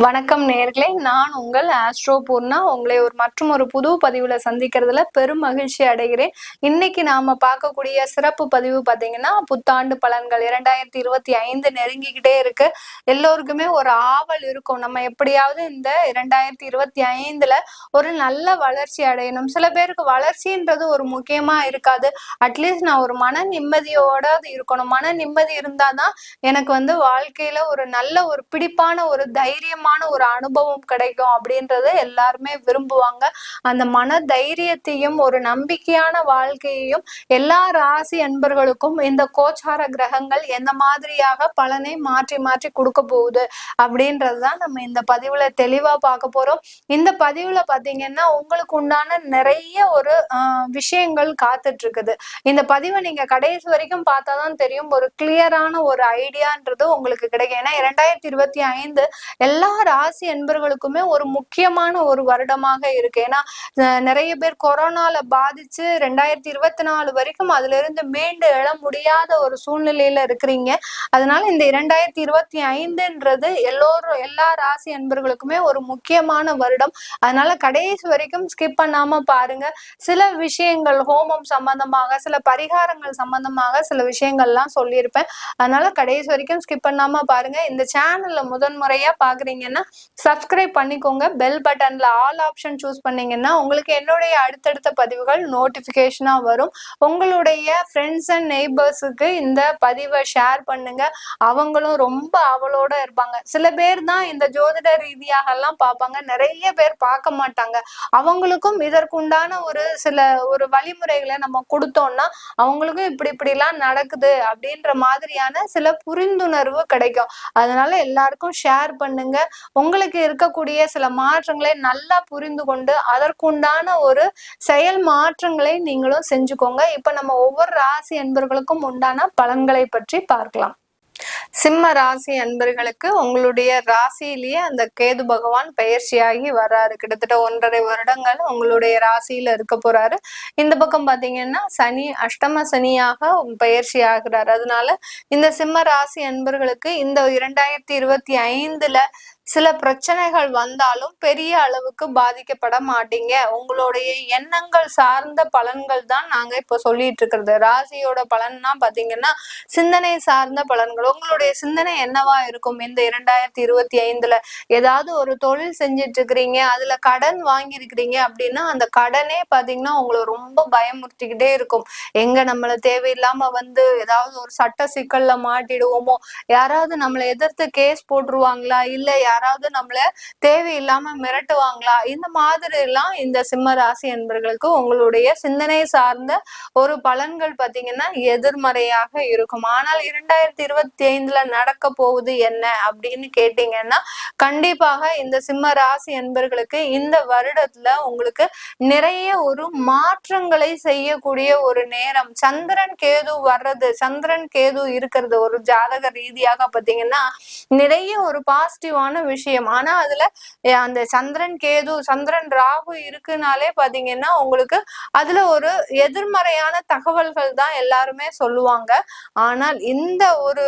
வணக்கம் நேர்களே. நான் உங்கள் ஆஸ்ட்ரோ பூர்ணா. உங்களை ஒரு மற்றும் ஒரு புது பதிவுல சந்திக்கிறதுல பெரும் மகிழ்ச்சி அடைகிறேன். இன்னைக்கு நாம பார்க்கக்கூடிய சிறப்பு பதிவு பாத்தீங்கன்னா புத்தாண்டு பலன்கள் இரண்டாயிரத்தி இருபத்தி ஐந்து நெருங்கிக்கிட்டே இருக்கு. எல்லோருக்குமே ஒரு ஆவல் இருக்கும். நம்ம எப்படியாவது இந்த இரண்டாயிரத்தி இருபத்தி ஐந்துல ஒரு நல்ல வளர்ச்சி அடையணும். சில பேருக்கு வளர்ச்சின்றது ஒரு முக்கியமா இருக்காது. அட்லீஸ்ட் நான் ஒரு மன நிம்மதியோட இருக்கணும். மன நிம்மதி இருந்தாதான் எனக்கு வந்து வாழ்க்கையில ஒரு நல்ல ஒரு பிடிப்பான ஒரு தைரியமான ஒரு அனுபவம் கிடைக்கும் அப்படின்றத எல்லாருமே விரும்புவாங்க. அந்த மன தைரியத்தையும் ஒரு நம்பிக்கையான வாழ்க்கையையும் எல்லா ராசி அன்பர்களுக்கும் இந்த கோச்சார கிரகங்கள் எந்த மாதிரியாக பலனை மாற்றி மாற்றி கொடுக்க போகுது அப்படின்றதுதான் நம்ம இந்த பதிவுல தெளிவா பார்க்க போறோம். இந்த பதிவுல பாத்தீங்கன்னா உங்களுக்கு உண்டான நிறைய ஒரு விஷயங்கள் காத்துட்டு இருக்குது இந்த பதிவை நீங்க கடைசி வரைக்கும் பார்த்தாதான் தெரியும். ஒரு கிளியரான ஒரு ஐடியான்றது உங்களுக்கு கிடைக்கும். ஏன்னா இரண்டாயிரத்தி இருபத்தி ஐந்து எல்லா ராசி அன்பர்களுக்குமே ஒரு முக்கியமான ஒரு வருடமாக இருக்கு. ஏன்னா நிறைய பேர் கொரோனால பாதிச்சு ரெண்டாயிரத்தி இருபத்தி நாலு வரைக்கும் அதுல இருந்து மீண்டு எழ முடியாத ஒரு சூழ்நிலையில இருக்கிறீங்க. அதனால இந்த இரண்டாயிரத்தி இருபத்தி ஐந்துன்றது எல்லோரும் எல்லா ராசி அன்பர்களுக்குமே ஒரு முக்கியமான வருடம். அதனால கடைசி வரைக்கும் ஸ்கிப் பண்ணாம பாருங்க. சில விஷயங்கள் ஹோமம் சம்பந்தமாக சில பரிகாரங்கள் சம்பந்தமாக சில விஷயங்கள்லாம் சொல்லியிருப்பேன். அதனால கடைசி வரைக்கும் ஸ்கிப் பண்ணாம பாருங்க. இந்த சேனல்ல முதன்முறையா பண்ணீங்கன்னா சப்ஸ்கிரைப் பண்ணிக்கோங்க. பெல் பட்டன்ல ஆல் ஆப்ஷன் சூஸ் பண்ணீங்கன்னா உங்களுக்கு என்னுடைய அடுத்தடுத்த பதிவுகள் நோட்டிபிகேஷனா வரும். உங்களுடைய ஃப்ரெண்ட்ஸ் அண்ட் நெய்பர்ஸுக்கு இந்த பதிவை ஷேர் பண்ணுங்க. அவங்களும் ரொம்ப அவளோட இருப்பாங்க. சில பேர் தான் இந்த ஜோதிட ரீதியாக எல்லாம் பார்ப்பாங்க. நிறைய பேர் பார்க்க மாட்டாங்க. அவங்களுக்கும் இதற்குண்டான ஒரு சில ஒரு வழிமுறைகளை நம்ம கொடுத்தோம்னா அவங்களுக்கும் இப்படி இப்படி எல்லாம் நடக்குது அப்படின்ற மாதிரியான சில புரிந்துணர்வு கிடைக்கும். அதனால எல்லாருக்கும் ஷேர் பண்ணுங்க. உங்களுக்கு இருக்கக்கூடிய சில மாற்றங்களை நல்லா புரிந்து கொண்டு அதற்குண்டான ஒரு செயல் மாற்றங்களை நீங்களும் செஞ்சுக்கோங்க. இப்ப நம்ம ஒவ்வொரு ராசி என்பர்களுக்கும் உண்டான பலன்களை பற்றி பார்க்கலாம். சிம்ம ராசி அன்பர்களுக்கு உங்களுடைய ராசியிலேயே அந்த கேது பகவான் பயிற்சியாகி வர்றாரு கிட்டத்தட்ட ஒன்றரை வருடங்கள் உங்களுடைய ராசியில இருக்க போறாரு. இந்த பக்கம் பாத்தீங்கன்னா சனி அஷ்டம சனியாக பயிற்சி ஆகிறார். அதனால இந்த சிம்ம ராசி அன்பர்களுக்கு இந்த இரண்டாயிரத்தி இருபத்தி ஐந்துல சில பிரச்சனைகள் வந்தாலும் பெரிய அளவுக்கு பாதிக்கப்பட மாட்டீங்க. உங்களுடைய எண்ணங்கள் சார்ந்த பலன்கள் தான் நாங்க இப்ப சொல்லிட்டு இருக்கிறது. ராசியோட பலன்னா பாத்தீங்கன்னா சிந்தனை சார்ந்த பலன்கள். உங்களுடைய சிந்தனை என்னவா இருக்கும்? இந்த இரண்டாயிரத்தி இருபத்தி ஐந்துல ஏதாவது ஒரு தொழில் செஞ்சுட்டு இருக்கிறீங்க அதுல கடன் வாங்கியிருக்கிறீங்க அப்படின்னா அந்த கடனே பாத்தீங்கன்னா உங்களை ரொம்ப பயமுறுத்திக்கிட்டே இருக்கும். எங்க நம்மள தேவையில்லாம வந்து ஏதாவது ஒரு சட்ட சிக்கல்ல மாட்டிடுவோமோ? யாராவது நம்மளை எதிர்த்து கேஸ் போட்டுருவாங்களா? இல்ல யாராவது நம்மள தேவையில்லாம மிரட்டுவாங்களா? இந்த மாதிரி எல்லாம் இந்த சிம்ம ராசி என்பர்களுக்கு உங்களுடைய சிந்தனை சார்ந்த ஒரு பலன்கள் பாத்தீங்கன்னா எதிர்மறையாக இருக்கும். ஆனால் இரண்டாயிரத்தி இருபத்தி ஐந்துல நடக்க போகுது என்ன அப்படின்னு கேட்டீங்கன்னா கண்டிப்பாக இந்த சிம்ம ராசி என்பர்களுக்கு இந்த வருடத்துல உங்களுக்கு நிறைய ஒரு மாற்றங்களை செய்யக்கூடிய ஒரு நேரம். சந்திரன் கேது வர்றது சந்திரன் கேது இருக்கிறது ஒரு ஜாதக ரீதியாக பாத்தீங்கன்னா நிறைய ஒரு பாசிட்டிவான விஷயம். ஆனா அதுல அந்த சந்திரன் கேது சந்திரன் ராகு இருக்குனாலே பாத்தீங்கன்னா உங்களுக்கு அதுல ஒரு எதிர்மறையான தகவல்கள் தான் எல்லாருமே சொல்லுவாங்க. ஆனால் இந்த ஒரு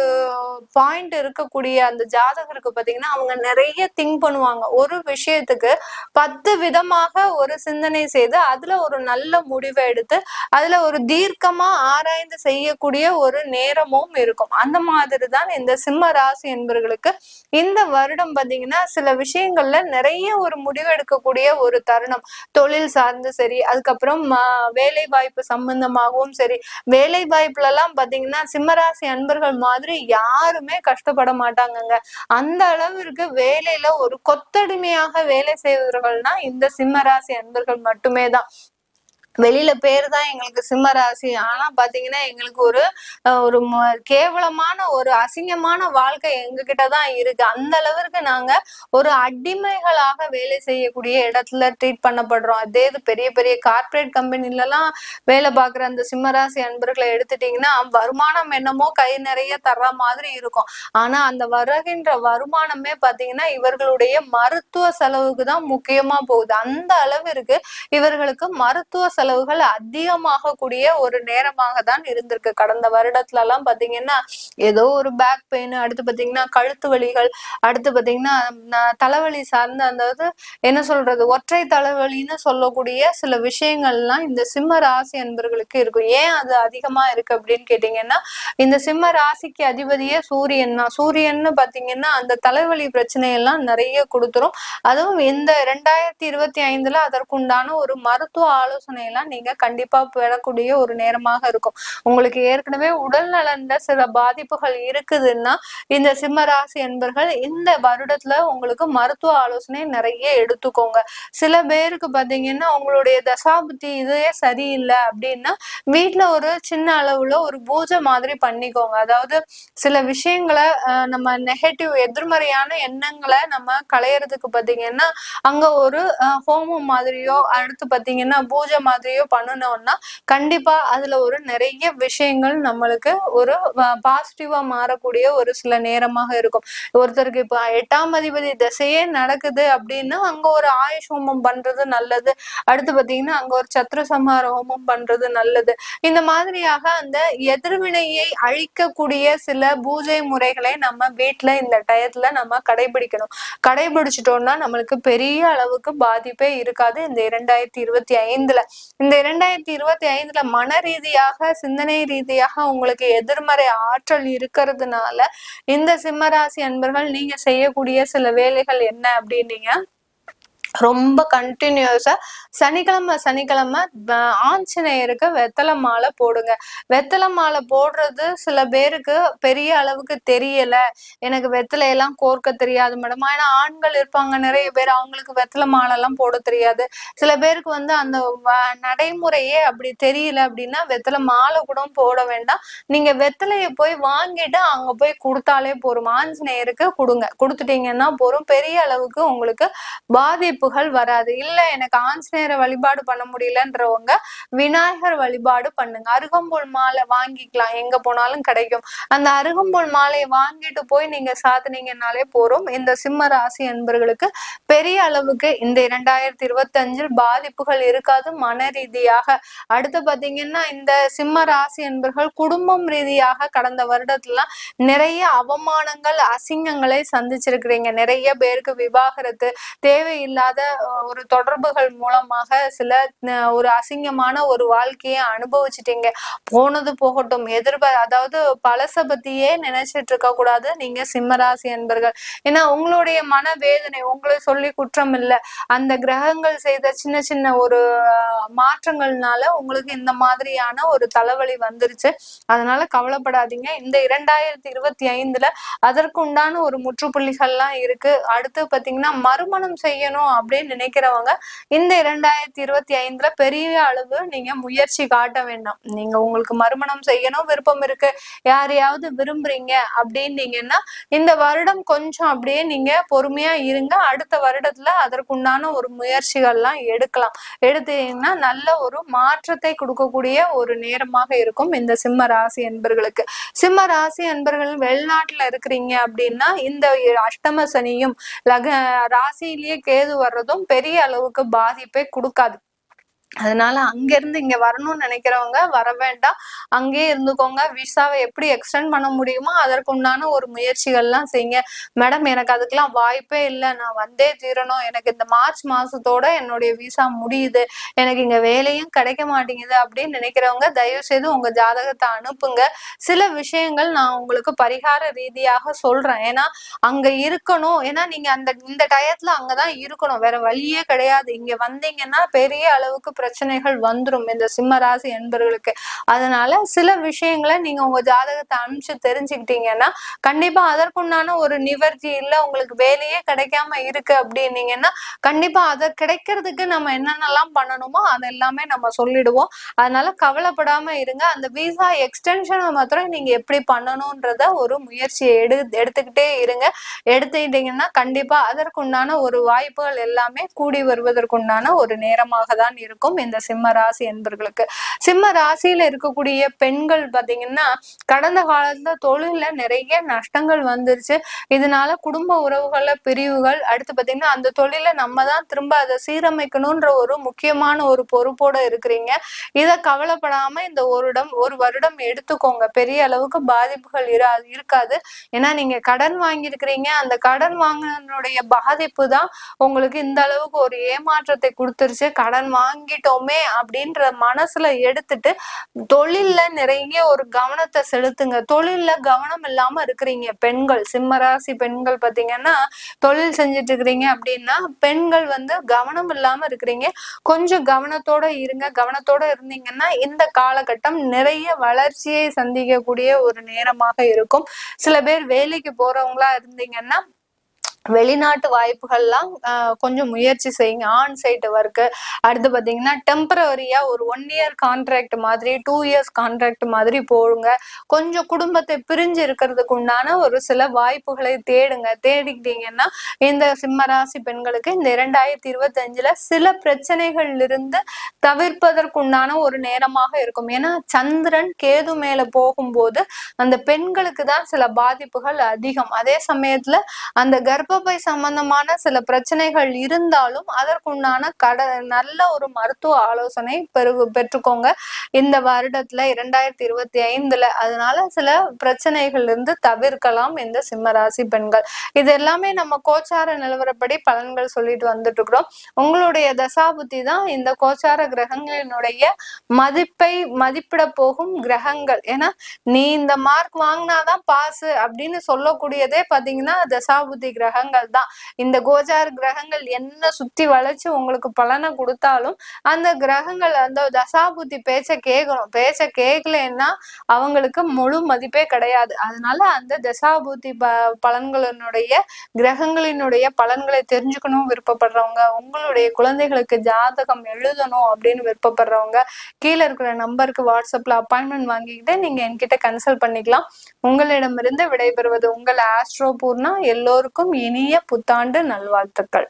பாயிண்ட் இருக்கக்கூடிய அந்த ஜாதகருக்கு பாத்தீங்கன்னா அவங்க நிறைய திங்க் பண்ணுவாங்க. ஒரு விஷயத்துக்கு பத்து விதமாக ஒரு சிந்தனை செய்து அதுல ஒரு நல்ல முடிவை எடுத்து அதுல ஒரு தீர்க்கமா ஆராய்ந்து செய்யக்கூடிய ஒரு நேரமும் இருக்கும். அந்த மாதிரி தான் இந்த சிம்ம ராசி என்பவர்களுக்கு இந்த வருடம் பாத்தீங்கன்னா சில விஷயங்கள்ல நிறைய ஒரு முடிவெடுக்கக்கூடிய ஒரு தருணம். தொழில் சார்ந்து சரி அதுக்கப்புறம் வேலை வாய்ப்பு சம்பந்தமாகவும் சரி. வேலை வாய்ப்புல எல்லாம் பாத்தீங்கன்னா சிம்மராசி அன்பர்கள் மாதிரி யாருமே கஷ்டப்பட மாட்டாங்கங்க. அந்த அளவிற்கு வேலையில ஒரு கொத்தடிமையாக வேலை செய்வர்கள்னா இந்த சிம்மராசி அன்பர்கள் மட்டுமே தான் வெளியில பேர் தான் எங்களுக்கு சிம்ம ராசி. ஆனா பாத்தீங்கன்னா எங்களுக்கு ஒரு ஒரு கேவலமான ஒரு அசிங்கமான வாழ்க்கை எங்ககிட்ட தான் இருக்கு. அந்த அளவிற்கு நாங்க ஒரு அடிமைகளாக வேலை செய்யக்கூடிய இடத்துல ட்ரீட் பண்ணப்படுறோம். அதே இது பெரிய பெரிய கார்ப்பரேட் கம்பெனில எல்லாம் வேலை பார்க்குற அந்த சிம்மராசி அன்பர்களை எடுத்துட்டீங்கன்னா வருமானம் என்னமோ கை நிறைய தர்ற மாதிரி இருக்கும். ஆனா அந்த வருகின்ற வருமானமே பாத்தீங்கன்னா இவர்களுடைய மருத்துவ செலவுக்கு தான் முக்கியமா போகுது. அந்த அளவிற்கு இவர்களுக்கு மருத்துவ செலவு செலவுகள் அதிகமாக கூடிய ஒரு நேரமாக தான் இருந்திருக்கு. கடந்த வருடத்துல எல்லாம் பாத்தீங்கன்னா ஏதோ ஒரு பேக் பெயின் அடுத்து பாத்தீங்கன்னா கழுத்து வலிகள் அடுத்து பாத்தீங்கன்னா தலைவலி சார்ந்த அந்த என்ன சொல்றது ஒற்றை தலைவலின்னு சொல்லக்கூடிய சில விஷயங்கள்லாம் இந்த சிம்ம ராசி அன்பர்களுக்கு இருக்கும். ஏன் அது அதிகமா இருக்கு அப்படின்னு கேட்டீங்கன்னா இந்த சிம்ம ராசிக்கு அதிபதியே சூரியன் தான். சூரியன்னு பாத்தீங்கன்னா அந்த தலைவலி பிரச்சனை எல்லாம் நிறைய கொடுத்துரும். அதுவும் இந்த ரெண்டாயிரத்தி இருபத்தி ஐந்துல அதற்குண்டான ஒரு மருத்துவ ஆலோசனை எல்லாம் நீங்க கண்டிப்பா பெறக்கூடிய ஒரு நேரமாக இருக்கும். உங்களுக்கு ஏற்கனவே உடல் நலன்ல சில பாதிப்புகள் இருக்குதுன்னா இந்த சிம்ம ராசி என்பர்கள் இந்த வருடத்துல உங்களுக்கு மருத்துவ ஆலோசனை நிறைய எடுத்துக்கோங்க. சில பேருக்கு பாத்தீங்கன்னா உங்களுடைய தசாபுத்தி இதே சரியில்லை அப்படின்னா வீட்டுல ஒரு சின்ன அளவுல ஒரு பூஜை மாதிரி பண்ணிக்கோங்க. அதாவது சில விஷயங்களை நம்ம நெகட்டிவ் எதிர்மறையான எண்ணங்களை நம்ம களையறதுக்கு பாத்தீங்கன்னா அங்க ஒரு ஹோமம் மாதிரியோ அடுத்து பாத்தீங்கன்னா பூஜை மாதிரியோ பண்ணணும்னா கண்டிப்பா அதுல ஒரு நிறைய விஷயங்கள் நம்மளுக்கு ஒரு பாசிட்டிவா மாறக்கூடிய ஒரு சில நேரமாக இருக்கும். ஒருத்தருக்கு இப்ப எட்டாம் அதிபதி திசையே நடக்குது அப்படின்னா அங்க ஒரு ஆயுஷ் ஹோமம் பண்றது நல்லது. அடுத்து பாத்தீங்கன்னா அங்க ஒரு சத்ர சம்ஹார ஹோமம் பண்றது நல்லது. இந்த மாதிரியாக அந்த எதிர்வினையை அழிக்கக்கூடிய சில பூஜை முறைகளை நம்ம வீட்டுல இந்த டயத்துல நம்ம கடைபிடிக்கணும். கடைபிடிச்சிட்டோம்னா நம்மளுக்கு பெரிய அளவுக்கு பாதிப்பே இருக்காது. இந்த இரண்டாயிரத்தி இருபத்தி ஐந்துல இந்த இரண்டாயிரத்தி இருபத்தி ஐந்துல மன ரீதியாக சிந்தனை ரீதியாக உங்களுக்கு எதிர்மறை ஆற்றல் இருக்கிறதுனால இந்த சிம்மராசி அன்பர்கள் நீங்க செய்யக்கூடிய சில வேலைகள் என்ன அப்படின்னீங்க? ரொம்ப கண்டினியூஸா சனிக்கிழமை சனிக்கிழமை ஆஞ்சநேயருக்கு வெத்தலை மாலை போடுங்க. வெத்தலை மாலை போடுறது சில பேருக்கு பெரிய அளவுக்கு தெரியல. எனக்கு வெத்தலையெல்லாம் கோர்க்க தெரியாது மேடம். ஏன்னா ஆண்கள் இருப்பாங்க நிறைய பேர் அவங்களுக்கு வெத்தலை மாலை எல்லாம் போட தெரியாது. சில பேருக்கு வந்து அந்த நடைமுறையே அப்படி தெரியல அப்படின்னா வெத்தலை மாலை கூட போட வேண்டாம். நீங்க வெத்தலையை போய் வாங்கிட்டு அங்க போய் கொடுத்தாலே போதும். ஆஞ்சநேயருக்கு கொடுங்க. கொடுத்துட்டீங்கன்னா போதும். பெரிய அளவுக்கு உங்களுக்கு பாதிப்பு பாதிப்புகள் வராது. இல்ல எனக்கு ஆஞ்சநேயரை வழிபாடு பண்ண முடியலன்றவங்க விநாயகர் வழிபாடு பண்ணுங்க. அருகம்புல் மாலை வாங்கிக்கலாம். எங்க போனாலும் கிடைக்கும். அந்த அருகம்போல் மாலையை வாங்கிட்டு போய் நீங்க சாத்துனீங்கன்னாலே போறோம். இந்த சிம்ம ராசி என்பர்களுக்கு பெரிய அளவுக்கு இந்த இரண்டாயிரத்தி இருபத்தி அஞ்சில் பாதிப்புகள் இருக்காது. மன ரீதியாக அடுத்து பாத்தீங்கன்னா இந்த சிம்ம ராசி என்பர்கள் குடும்பம் ரீதியாக கடந்த வருடத்துல நிறைய அவமானங்கள் அசிங்கங்களை சந்திச்சிருக்கிறீங்க. நிறைய பேருக்கு விவாகரத்து தேவையில்லாத அஹ், ஒரு தொடர்புகள் மூலமாக சில ஒரு அசிங்கமான ஒரு வாழ்க்கையை அனுபவிச்சிட்டீங்க. போனது போகட்டும் எதிர்பார் அதாவது பழச பத்தியே நினைச்சிட்டு இருக்க கூடாது. நீங்க சிம்மராசி என்பர்கள் ஏன்னா உங்களுடைய மனவேதனை உங்களை சொல்லி குற்றம் இல்லை. அந்த கிரகங்கள் செய்த சின்ன சின்ன ஒரு மாற்றங்கள்னால உங்களுக்கு இந்த மாதிரியான ஒரு தலைவலி வந்துருச்சு. அதனால கவலைப்படாதீங்க. இந்த இரண்டாயிரத்தி இருபத்தி ஐந்துல அதற்குண்டான ஒரு முற்றுப்புள்ளிகள்லாம் இருக்கு. அடுத்து பாத்தீங்கன்னா மறுமணம் செய்யணும் அப்படின்னு நினைக்கிறவங்க இந்த இரண்டாயிரத்தி இருபத்தி ஐந்துல பெரிய அளவு நீங்க முயற்சி காட்ட வேண்டாம். நீங்க உங்களுக்கு மறுமணம் செய்யணும் விருப்பம் இருக்கு. யாரையாவது விரும்புறீங்க அப்படின்னீங்கன்னா இந்த வருடம் கொஞ்சம் அப்படியே நீங்க பொறுமையா இருங்க. அடுத்த வருடத்துல அதற்குண்டான ஒரு முயற்சிகள்லாம் எடுக்கலாம். எடுத்தீங்கன்னா நல்ல ஒரு மாற்றத்தை கொடுக்கக்கூடிய ஒரு நேரமாக இருக்கும் இந்த சிம்ம ராசி என்பர்களுக்கு சிம்ம ராசி என்பர்கள் வெளிநாட்டுல இருக்கிறீங்க அப்படின்னா இந்த அஷ்டம சனியும் லக ராசியிலேயே கேது வர்றதும் பெரிய அளவுக்கு பாதிப்பை கொடுக்காது. அதனால அங்க இருந்து இங்க வரணும்னு நினைக்கிறவங்க வர வேண்டாம். அங்கேயே இருந்துக்கோங்க. விசாவை எப்படி எக்ஸ்டெண்ட் பண்ண முடியுமோ அதற்குண்டான ஒரு முயற்சிகள்லாம் செய்யுங்க. மேடம் எனக்கு அதுக்கெல்லாம் வாய்ப்பே இல்லை. நான் வந்தே தீரணும். எனக்கு இந்த மார்ச் மாசத்தோட என்னுடைய விசா முடியுது. எனக்கு இங்க வேலையும் கிடைக்க மாட்டேங்குது அப்படின்னு நினைக்கிறவங்க தயவு செய்து உங்க ஜாதகத்தை அனுப்புங்க. சில விஷயங்கள் நான் உங்களுக்கு பரிகார ரீதியாக சொல்றேன். ஏன்னா அங்க இருக்கணும். ஏன்னா நீங்க அந்த இந்த டயத்துல அங்கதான் இருக்கணும். வேற வழியே கிடையாது. இங்க வந்தீங்கன்னா பெரிய அளவுக்கு பிரச்சனைகள் வந்துரும் இந்த சிம்ம ராசி என்பர்களுக்கு. அதனால சில விஷயங்களை நீங்க உங்க ஜாதகத்தை அனுப்பிச்சு தெரிஞ்சுக்கிட்டீங்கன்னா கண்டிப்பா அதற்குண்டான ஒரு நிவர்த்தி இல்ல உங்களுக்கு வேலையே கிடைக்காம இருக்கு அப்படின்னீங்கன்னா கண்டிப்பா அதை கிடைக்கிறதுக்கு நம்ம என்னென்னலாம் பண்ணணுமோ அது எல்லாமே நம்ம சொல்லிடுவோம். அதனால கவலைப்படாம இருங்க. அந்த விசா எக்ஸ்டென்ஷனை மாத்திரம் நீங்க எப்படி பண்ணணும்ன்றத ஒரு முயற்சியை எடு எடுத்துக்கிட்டே இருங்க. எடுத்துக்கிட்டீங்கன்னா கண்டிப்பா அதற்குண்டான ஒரு வாய்ப்புகள் எல்லாமே கூடி வருவதற்குண்டான ஒரு நேரமாக தான் இருக்கும். இருக்கும் இந்த சிம்ம ராசி என்பர்களுக்கு. சிம்ம ராசியில இருக்கக்கூடிய பெண்கள் பாத்தீங்கன்னா கடந்த காலத்துல தொழில நிறைய நஷ்டங்கள் வந்துருச்சு. இதனால குடும்ப உறவுகள பிரிவுகள் அடுத்து பாத்தீங்கன்னா அந்த தொழில நம்ம தான் திரும்ப அதை சீரமைக்கணும்ன்ற ஒரு முக்கியமான ஒரு பொறுப்போட இருக்கிறீங்க. இதை கவலைப்படாம இந்த வருடம் ஒரு வருடம் எடுத்துக்கோங்க. பெரிய அளவுக்கு பாதிப்புகள் இரா இருக்காது. ஏன்னா நீங்க கடன் வாங்கியிருக்கிறீங்க. அந்த கடன் வாங்கினுடைய பாதிப்பு தான் உங்களுக்கு இந்த அளவுக்கு ஒரு ஏமாற்றத்தை கொடுத்துருச்சு. கடன் வாங்கி பண்ணிட்டோமே அப்படின்ற மனசுல எடுத்துட்டு தொழில்ல நிறைய ஒரு கவனத்தை செலுத்துங்க. தொழில்ல கவனம் இல்லாம இருக்கிறீங்க பெண்கள். சிம்மராசி பெண்கள் பாத்தீங்கன்னா தொழில் செஞ்சுட்டு இருக்கிறீங்க அப்படின்னா பெண்கள் வந்து கவனம் இல்லாம இருக்கிறீங்க. கொஞ்சம் கவனத்தோட இருங்க. கவனத்தோட இருந்தீங்கன்னா இந்த காலகட்டம் நிறைய வளர்ச்சியை சந்திக்கக்கூடிய ஒரு நேரமாக இருக்கும். சில பேர் வேலைக்கு போறவங்களா இருந்தீங்கன்னா வெளிநாட்டு வாய்ப்புகள்லாம் கொஞ்சம் முயற்சி செய்யுங்க. ஆன் சைட் ஒர்க்கு அடுத்து பார்த்தீங்கன்னா டெம்பரவரியா ஒரு ஒன் இயர் கான்ட்ராக்ட் மாதிரி டூ இயர்ஸ் கான்ட்ராக்ட் மாதிரி போடுங்க. கொஞ்சம் குடும்பத்தை பிரிஞ்சு இருக்கிறதுக்கு உண்டான ஒரு சில வாய்ப்புகளை தேடுங்க. தேடிக்கிட்டீங்கன்னா இந்த சிம்மராசி பெண்களுக்கு இந்த இரண்டாயிரத்தி இருபத்தஞ்சுல சில பிரச்சனைகள் இருந்து தவிர்ப்பதற்குண்டான ஒரு நேரமாக இருக்கும். ஏன்னா சந்திரன் கேது மேல போகும்போது அந்த பெண்களுக்கு தான் சில பாதிப்புகள் அதிகம். அதே சமயத்துல அந்த கர்ப்ப கர்ப்பப்பை சம்பந்தமான சில பிரச்சனைகள் இருந்தாலும் அதற்குண்டான கட நல்ல ஒரு மருத்துவ ஆலோசனை பெரு பெற்றுக்கோங்க. இந்த வருடத்துல இரண்டாயிரத்தி இருபத்தி ஐந்துல அதனால சில பிரச்சனைகள் இருந்து தவிர்க்கலாம் இந்த சிம்மராசி பெண்கள். இது எல்லாமே நம்ம கோச்சார நிலவரப்படி பலன்கள் சொல்லிட்டு வந்துட்டு இருக்கிறோம் உங்களுடைய தசாபுத்தி தான் இந்த கோச்சார கிரகங்களினுடைய மதிப்பை மதிப்பிட போகும் கிரகங்கள். ஏன்னா நீ இந்த மார்க் வாங்கினாதான் பாஸ் அப்படின்னு சொல்லக்கூடியதே பாத்தீங்கன்னா தசாபுத்தி கிரகம் கிரகங்கள் தான். இந்த கோஜார் கிரகங்கள் என்ன சுத்தி வளைச்சு உங்களுக்கு பலனை கொடுத்தாலும் அந்த கிரகங்கள் அந்த தசாபுத்தி பேச்ச கேட்கணும் பேச்ச கேட்கலன்னா அவங்களுக்கு முழு மதிப்பே கிடையாது. அதனால அந்த தசாபுத்தி ப பலன்களினுடைய கிரகங்களினுடைய பலன்களை தெரிஞ்சுக்கணும் விருப்பப்படுறவங்க உங்களுடைய குழந்தைகளுக்கு ஜாதகம் எழுதணும் அப்படின்னு விருப்பப்படுறவங்க கீழே இருக்கிற நம்பருக்கு வாட்ஸ்அப்ல அப்பாயின்மெண்ட் வாங்கிக்கிட்டு நீங்க என்கிட்ட கன்சல்ட் பண்ணிக்கலாம். உங்களிடமிருந்து விடைபெறுவது உங்கள் ஆஸ்ட்ரோ பூர்ணா. எல்லோருக்கும் இனிய புத்தாண்டு நல்வாழ்த்துக்கள்.